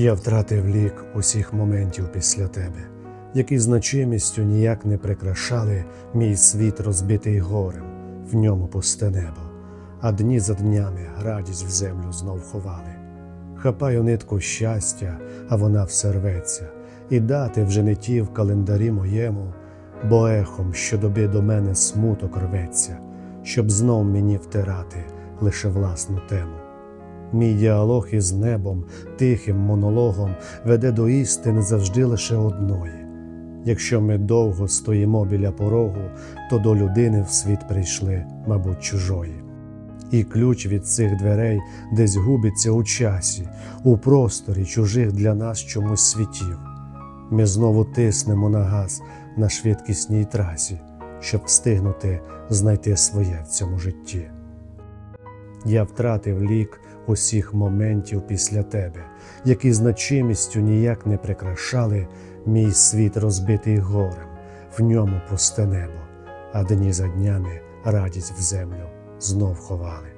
Я втратив лік усіх моментів після тебе, які значимістю ніяк не прикрашали мій світ розбитий горем, в ньому пусте небо, а дні за днями радість в землю знов ховали. Хапаю нитку щастя, а вона все рветься, і дати вже не ті в календарі моєму, бо ехом щодоби до мене смуток рветься, щоб знов мені втирати лише власну тему. Мій діалог із небом, тихим монологом веде до істини завжди лише одної. Якщо ми довго стоїмо біля порогу, то до людини в світ прийшли, мабуть, чужої. І ключ від цих дверей десь губиться у часі, у просторі чужих для нас чомусь світів. Ми знову тиснемо на газ на швидкісній трасі, щоб встигнути знайти своє в цьому житті. Я втратив лік усіх моментів після тебе, які значимістю ніяк не прикрашали мій світ розбитий горем, в ньому пусте небо, а дні за днями радість в землю знов ховали.